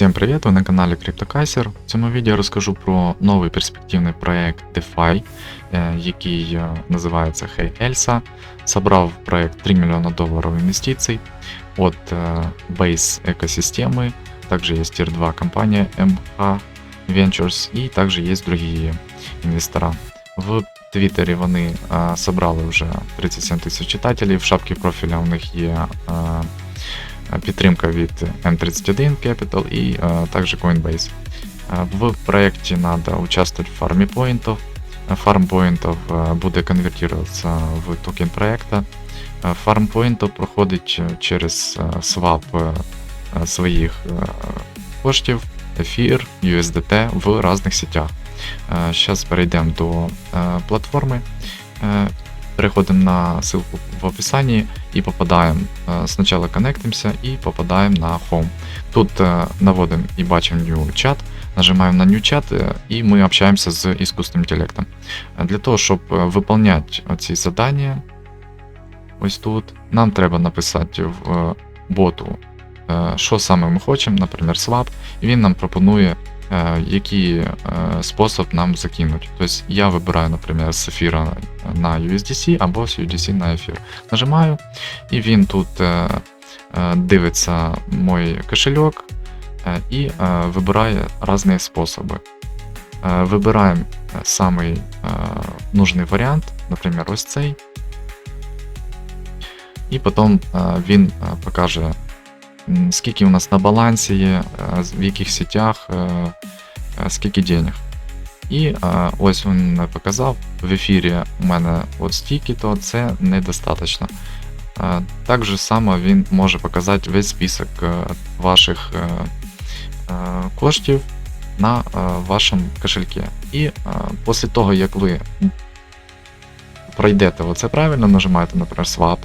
Всім привіт! Ви на каналі CryptoKaiser. В цьому відео розкажу про новий перспективний проект DeFi, е, який е, називається Hey Elsa. Собрав проект 3 мільйона доларів інвестицій е, Base екосистеми, також є Tier 2 компанія MH Ventures і також є другі інвестора. В Твіттері вони е, собрали вже 37 тисяч читателів, в шапці профіля у них є. Підтримка від M31 Capital і а, також Coinbase. В проекте надо участвовать в фарме поинтов. Фарм поинтов буде конвертуватися в токен проекта. А, Фарм поинтов проходить через свап своїх коштів, Ефір, USDT в різних сетях. Зараз перейдемо до платформи. Е, Переходимо на ссылку в описании и попадаем. э, Сначала коннектимся и попадаем на Home. Тут э, наводим и бачим New Chat, нажимаем на New Chat э, и мы общаемся з искусственным интеллектом. Е, Для того, щоб е, виконувати ці задання, ось тут, нам треба написати в е, боту, е, що саме ми хочемо, наприклад, swap, і він нам пропонує, е, який е, спосіб нам закинути. Тобто я вибираю, наприклад, з ефіра на USDC або з USDC на ефір. Нажимаю, і він тут е, е, дивиться мой кошельок е, і е, вибирає різні способи. Е, Вибираємо е, самий е, нужний варіант, наприклад, ось цей. І потім е, він е, покаже, скільки у нас на балансі є, е, в яких сетях, е, е, скільки денег. І ось він показав, в ефірі у мене от стільки, то це недостатньо. Так же само він може показати весь список ваших коштів на вашому кошельке. І після того, як ви пройдете оце правильно, нажимаєте, наприклад, swap.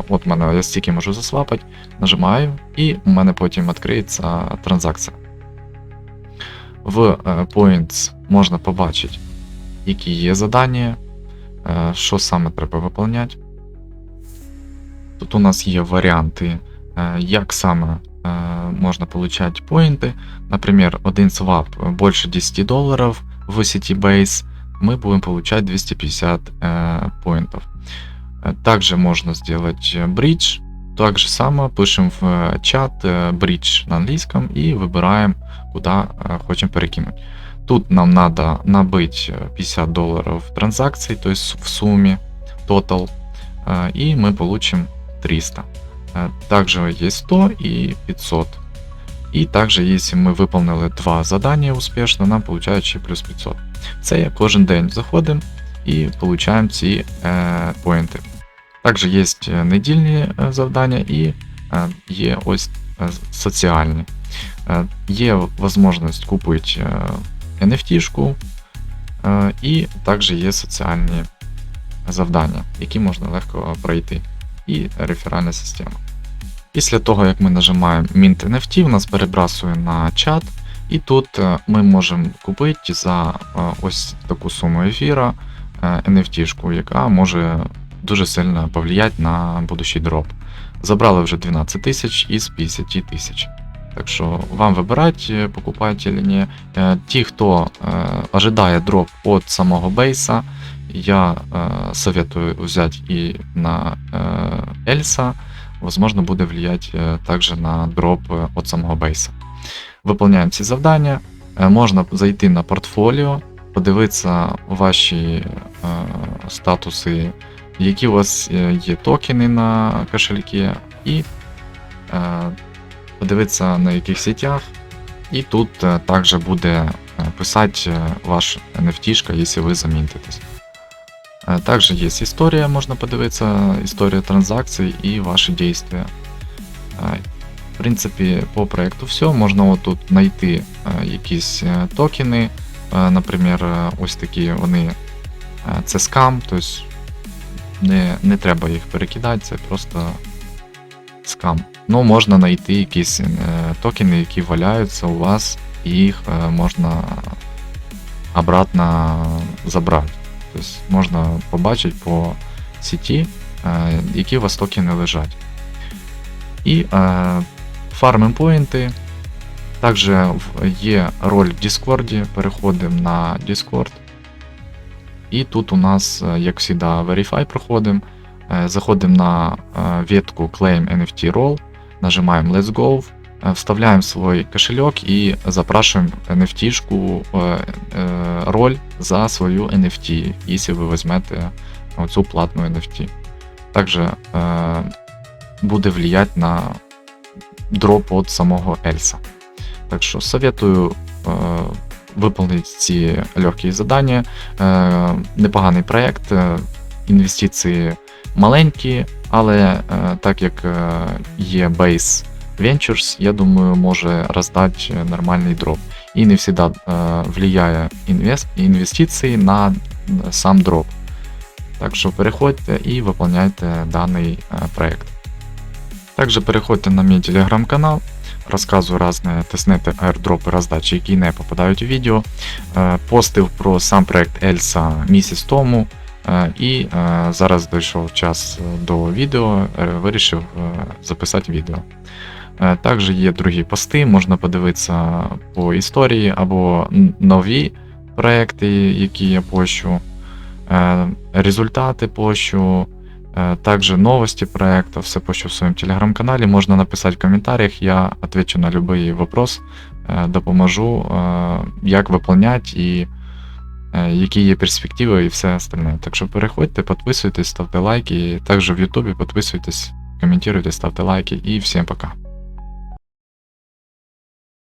е, От мене я стільки можу засвапати, нажимаю, і у мене потім відкриється транзакція. В е, Points можна побачити, які є задання, е, що саме треба виконувати. Тут у нас є варіанти, як саме можна отримати поінти. Наприклад, один свап більше 10 доларів в сети Base, мы будем получать 250 э, поинтов. Э, Также можно сделать э, бридж. Так же само пишем в э, чат бридж на английском и выбираем, куда хотим перекинуть. Тут нам надо набыть э, 50 долларов транзакций, то есть в сумме total, и мы получим 300. Э, Также есть 100 и 500. И также, если мы выполнили два задания успешно, нам получают ще плюс 500. Це я кожен день заходимо і получаємо ці е, поінти. Також є е, недільні е, завдання і е, є ось соціальні. Є можливість купити е, і також є соціальні завдання, які можна легко пройти. І реферальна система. Після того, як ми нажимаємо Mint NFT, у нас перебрасує на чат. І тут е, ми можемо купити за е, ось таку суму ефіра е, NFT-шку, яка може дуже сильно повлияти на будущий дроп. Забрали вже 12 тисяч із 50 тисяч. Так що вам вибирати, е, покупати чи ні. Е, Ті, хто е, ожидає дроп від самого бейса, я е, советую взяти і на е, Ельса, возможно, буде влиять е, також на дроп е, від самого бейса. Виповняємо ці завдання. Е, Можна зайти на портфоліо, подивитися ваші е, статуси, які у вас е, є токени на кошельки, і подивитися на яких сетях. І тут також буде писати ваш NFT, якщо ви замінтитесь. Е, Також є історія, можна подивитися, історія транзакцій і ваші дії. Е, принципі, по проекту все. Можна отут знайти е, якісь е, токени. Е, Наприклад, ось такі вони. Це скам, тобто не, не треба їх перекидати, це просто скам. Ну, можна знайти якісь токени, які валяються у вас, і їх можна обратно забрати. Тобто можна побачити по сеті, е, які у вас токени лежать. І фармим поінти. Також є роль в Discord, переходимо на Discord. І тут у нас, е, як завжди, Verify проходимо. Е, Заходимо на е, ветку Claim NFT Role, нажимаем Let's Go, вставляем свой кошелек и запрашиваем NFT-шку, роль за свою NFT, если ви візьмете оцю платну NFT. Также е, буде влиять на дроп від самого Ельса. Так що советую е, виконати ці легкі завдання. Е, непоганий проєкт, е, інвестиції маленькі, але е, так як е, є Base Ventures, я думаю, може роздати нормальний дроп. І не завжди е, влияє інвест, інвестиції на сам дроп. Так що переходьте і виконуйте даний е, Також переходьте на мій телеграм-канал, розказую різні тиснети аірдропи роздачі, які не попадають у відео. Е, Постив про сам проект Ельса місяць тому. І е, зараз дійшов час до відео, вирішив записати відео. Також є другі пости, можна подивитися по історії або нові проекти, які я пощу, е, результати пощу, е, новости проекта, все пощу в своєму телеграм-каналі. Можна написати в коментарях, я отвечу на будь-який вопрос, е, допоможу, е, як виконувати і які є перспективи і все остальне. Так що переходьте, підписуйтесь, ставте лайки. Також в Ютубі підписуйтесь, коментуйте, ставте лайки і всім пока.